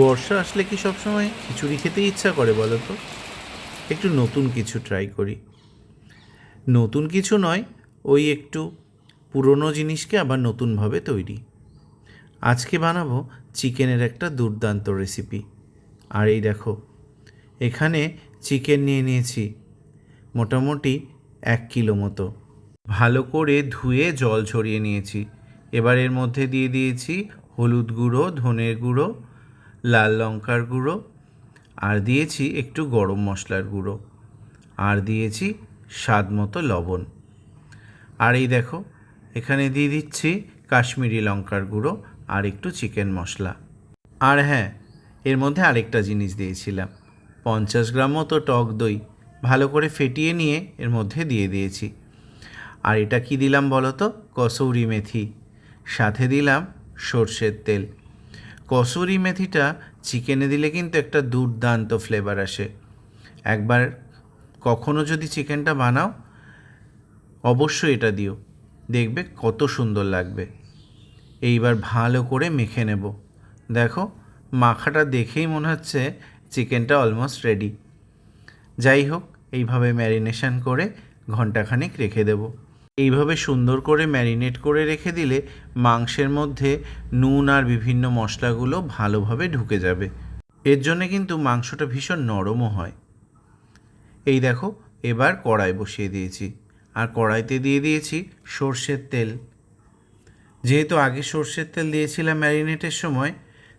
বর্ষা আসলে কি সবসময় খিচুড়ি খেতে ইচ্ছা করে বলো তো? একটু নতুন কিছু ট্রাই করি। নতুন কিছু নয়, ওই একটু পুরনো জিনিসকে আবার নতুনভাবে তৈরি। আজকে বানাবো চিকেনের একটা দুর্দান্ত রেসিপি আর এই দেখো, এখানে চিকেন নিয়ে নিয়েছি মোটামুটি এক কিলো মতো। ভালো করে ধুয়ে জল ছড়িয়ে নিয়েছি। এবার এর মধ্যে দিয়ে দিয়েছি হলুদ গুঁড়ো, ধনের গুঁড়ো লাল লঙ্কার গুঁড়ো, আর দিয়েছি একটু গরম মশলার গুঁড়ো, আর দিয়েছি স্বাদ মতো লবণ। আর এই দেখো, এখানে দিয়ে দিচ্ছি কাশ্মীরি লঙ্কার গুঁড়ো আর একটু চিকেন মশলা। আর হ্যাঁ এর মধ্যে আরেকটা জিনিস দিয়েছিলাম, পঞ্চাশ গ্রাম মতো টক দই, ভালো করে ফেটিয়ে নিয়ে এর মধ্যে দিয়ে দিয়েছি। আর এটা কি দিলাম বলো তো? কসৌরি মেথি। সাথে দিলাম সর্ষের তেল। কসুরি মেথিটা চিকেনে দিলে কিন্তু একটা দুর্দান্ত ফ্লেভার আসে। একবার কখনো যদি চিকেনটা বানাও, অবশ্যই এটা দিও। দেখবে কত সুন্দর লাগবে। এইবার ভালো করে মেখে নেব। দেখো, মাখাটা দেখেই মনে হচ্ছে চিকেনটা অলমোস্ট রেডি যাই হোক, এইভাবে ম্যারিনেশন করে ঘন্টাখানেক রেখে দেব। এইভাবে সুন্দর করে ম্যারিনেট করে রেখে দিলে মাংসের মধ্যে নুন আর বিভিন্ন মশলাগুলো ভালোভাবে ঢুকে যাবে। এর জন্য কিন্তু মাংসটা ভীষণ নরমও হয়। এই দেখো, এবার কড়াই বসিয়ে দিয়েছি। আর কড়াইতে দিয়ে দিয়েছি সর্ষের তেল। যেহেতু আগে সর্ষের তেল দিয়েছিলাম ম্যারিনেটের সময়,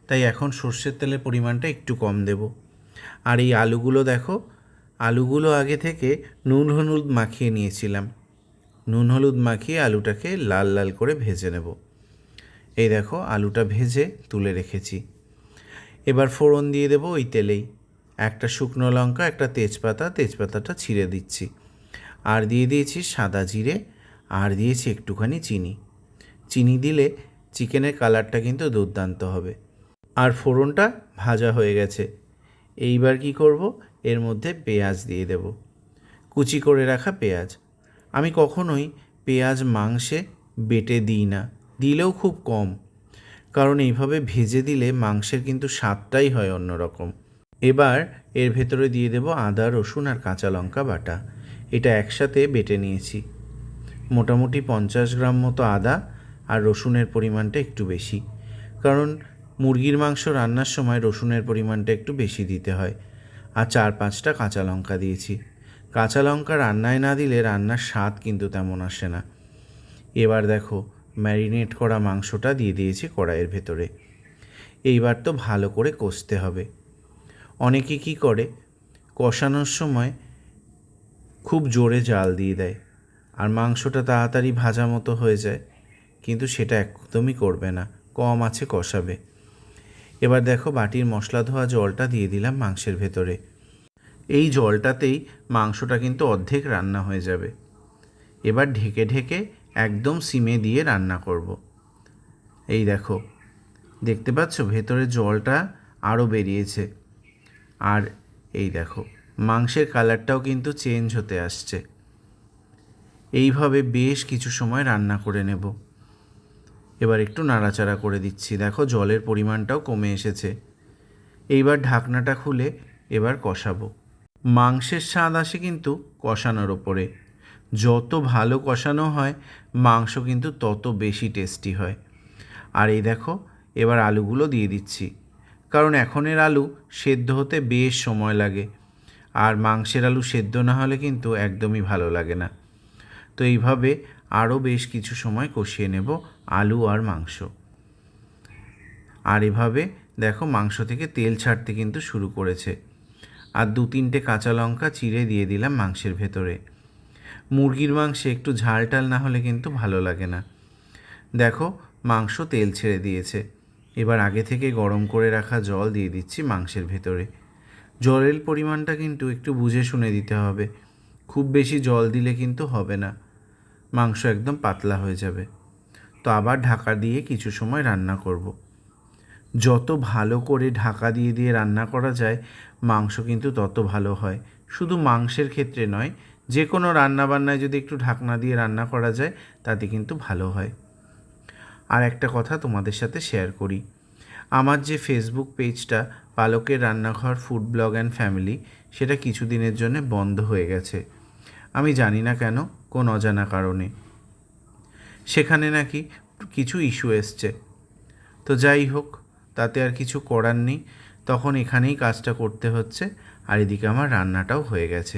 তাই এখন সর্ষের তেলের পরিমাণটা একটু কম দেব। আর এই আলুগুলো দেখো, আলুগুলো আগে থেকে নুন হলুদ মাখিয়ে নিয়েছিলাম। নুন, হলুদ মাখিয়ে আলুটাকে লাল লাল করে ভেজে নেব। এই দেখো, আলুটা ভেজে তুলে রেখেছি। এবার ফোড়ন দিয়ে দেবো ওই তেলেই। একটা শুকনো লঙ্কা, একটা তেজপাতা, তেজপাতাটা ছিঁড়ে দিচ্ছি। আর দিয়ে দিয়েছি সাদা জিরে, আর দিয়েছি একটুখানি চিনি। চিনি দিলে চিকেনের কালারটা কিন্তু দুর্দান্ত হবে। আর ফোড়নটা ভাজা হয়ে গেছে। এইবার কি করব? এর মধ্যে পেঁয়াজ দিয়ে দেব। কুচি করে রাখা পেঁয়াজ। আমি কখনোই পেঁয়াজ মাংসে বেটে দিই না, দিলেও খুব কম। কারণ এইভাবে ভেজে দিলে মাংসের কিন্তু স্বাদটাই হয় অন্যরকম। এবার এর ভেতরে দিয়ে দেব আদা, রসুন আর কাঁচা লঙ্কা বাটা। এটা একসাথে বেটে নিয়েছি। মোটামুটি পঞ্চাশ গ্রাম মতো আদা আর রসুনের পরিমাণটা একটু বেশি। কারণ মুরগির মাংস রান্নার সময় রসুনের পরিমাণটা একটু বেশি দিতে হয়। আর চার পাঁচটা কাঁচা লঙ্কা দিয়েছি। কাঁচা লঙ্কা রান্নায় না দিলে রান্নার স্বাদ কিন্তু তেমন আসে না। এবার দেখো, ম্যারিনেট করা মাংসটা দিয়ে দিয়েছি কড়াইয়ের ভেতরে। এইবার তো ভালো করে কষতে হবে। অনেকে কি করে, কষানোর সময় খুব জোরে জাল দিয়ে দেয় আর মাংসটা তাড়াতাড়ি ভাজা মতো হয়ে যায়, কিন্তু সেটা একদমই করবে না, কম আছে কষাবে। এবার দেখো, বাটির মশলা ধোয়া জলটা দিয়ে দিলাম মাংসের ভেতরে। এই জলটাতেই মাংসটা কিন্তু অর্ধেক রান্না হয়ে যাবে। এবার ঢেকে ঢেকে একদম সিমে দিয়ে রান্না করব। এই দেখো, দেখতে পাচ্ছ? ভেতরে জলটা আরও বেরিয়েছে। আর এই দেখো, মাংসের কালারটাও কিন্তু চেঞ্জ হতে আসছে। এইভাবে বেশ কিছু সময় রান্না করে নেব। এবার একটু নাড়াচাড়া করে দিচ্ছি। দেখো, জলের পরিমাণটাও কমে এসেছে। এইবার ঢাকনাটা খুলে এবার কষাবো। মাংসের স্বাদ আসে কিন্তু কষানোর ওপরে। যত ভালো কষানো হয়, মাংস কিন্তু তত বেশি টেস্টি হয়। আর এই দেখো, এবার আলুগুলো দিয়ে দিচ্ছি। কারণ এখনের আলু সেদ্ধ হতে বেশ সময় লাগে। আর মাংসের আলু সেদ্ধ না হলে কিন্তু একদমই ভালো লাগে না। তো এইভাবে আরও বেশ কিছু সময় কষিয়ে নেব আলু আর মাংস। আর এভাবে দেখো মাংস থেকে তেল ছাড়তে কিন্তু শুরু করেছে। আর দু তিনটে কাঁচা লঙ্কা চিড়ে দিয়ে দিলাম মাংসের ভেতরে। মুরগির মাংসে একটু ঝাল টাল না হলে কিন্তু ভালো লাগে না। দেখো, মাংস তেল ছেড়ে দিয়েছে। এবার আগে থেকে গরম করে রাখা জল দিয়ে দিচ্ছি মাংসের ভেতরে। জলের পরিমাণটা কিন্তু একটু বুঝে শুনে দিতে হবে। খুব বেশি জল দিলে কিন্তু হবে না। মাংস একদম পাতলা হয়ে যাবে। তো আবার ঢাকা দিয়ে কিছু সময় রান্না করব। যত ভালো করে ঢাকা দিয়ে দিয়ে রান্না করা যায়, মাংস কিন্তু তত ভালো হয়। শুধু মাংসের ক্ষেত্রে নয় যে কোনো রান্নাবান্নায় যদি একটু ঢাকনা দিয়ে রান্না করা যায়, তাতে কিন্তু ভালো হয়। আর একটা কথা তোমাদের সাথে শেয়ার করি। আমার যে ফেসবুক পেজটা পালকের রান্নাঘর ফুড ব্লগ অ্যান্ড ফ্যামিলি সেটা কিছুদিনের জন্য বন্ধ হয়ে গেছে। আমি জানি না কেন, কোন অজানা কারণে। সেখানে নাকি কিছু ইস্যু এসছে। তো যাই হোক তাতে আর কিছু করার নেই। তখন এখানেই কাজটা করতে হচ্ছে আর এদিকে আমার রান্নাটাও হয়ে গেছে।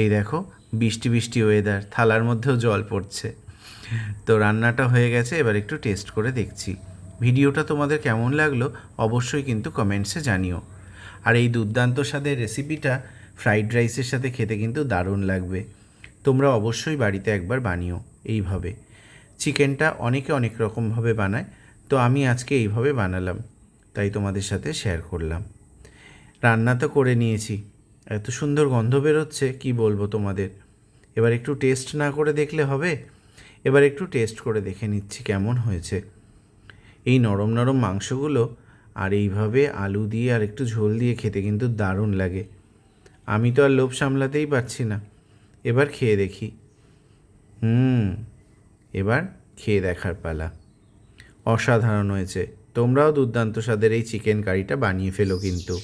এই দেখো, বৃষ্টি বৃষ্টি ওয়েদার থালার মধ্যেও জল পড়ছে। তো রান্নাটা হয়ে গেছে, এবার একটু টেস্ট করে দেখছি। ভিডিওটা তোমাদের কেমন লাগল অবশ্যই কিন্তু কমেন্টসে জানিও। আর এই দুর্দান্ত স্বাদের রেসিপিটা ফ্রাইড রাইসের সাথে খেতে কিন্তু দারুণ লাগবে। তোমরা অবশ্যই বাড়িতে একবার বানিও, এইভাবে। চিকেনটা অনেকে অনেক রকমভাবে বানায়। তো আমি আজকে এইভাবে বানালাম, তাই তোমাদের সাথে শেয়ার করলাম। রান্না তো করে নিয়েছি, এত সুন্দর গন্ধ বেরোচ্ছে, কি বলব তোমাদের? এবার একটু টেস্ট না করে দেখলে হবে, এবার একটু টেস্ট করে দেখে নিচ্ছি কেমন হয়েছে। এই নরম নরম মাংসগুলো আর এইভাবে আলু দিয়ে আর একটু ঝোল দিয়ে খেতে কিন্তু দারুণ লাগে। আমি তো আর লোভ সামলাতেই পারছি না। এবার খেয়ে দেখি। হুম, এবার খেয়ে দেখার পালা। অসাধারণ হয়েছে। তোমরাও দুর্দান্ত স্বাদের এই চিকেন কারিটা বানিয়ে ফেলো কিন্তু।